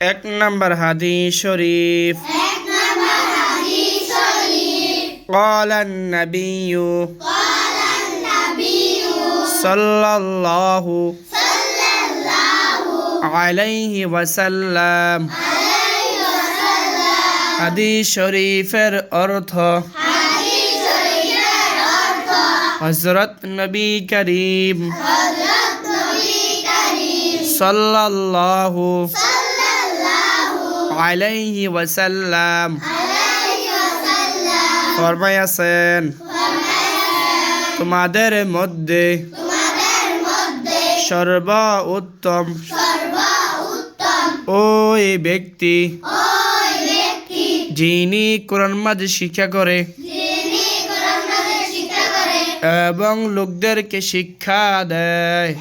এক নম্বর হাদিস শরীফ قال النبي صلى الله عليه وسلم হাদিস শরীফের অর্থ হজরত নবী করিম সাল্লাল্লাহু আলাইহি ওয়াসাল্লাম। ফরমায়াছেন তোমাদের মধ্যে সর্ব উত্তম ওই ব্যক্তি যিনি কোরআন মাঝে শিক্ষা করে এবং লোকদেরকে শিক্ষা দেয়।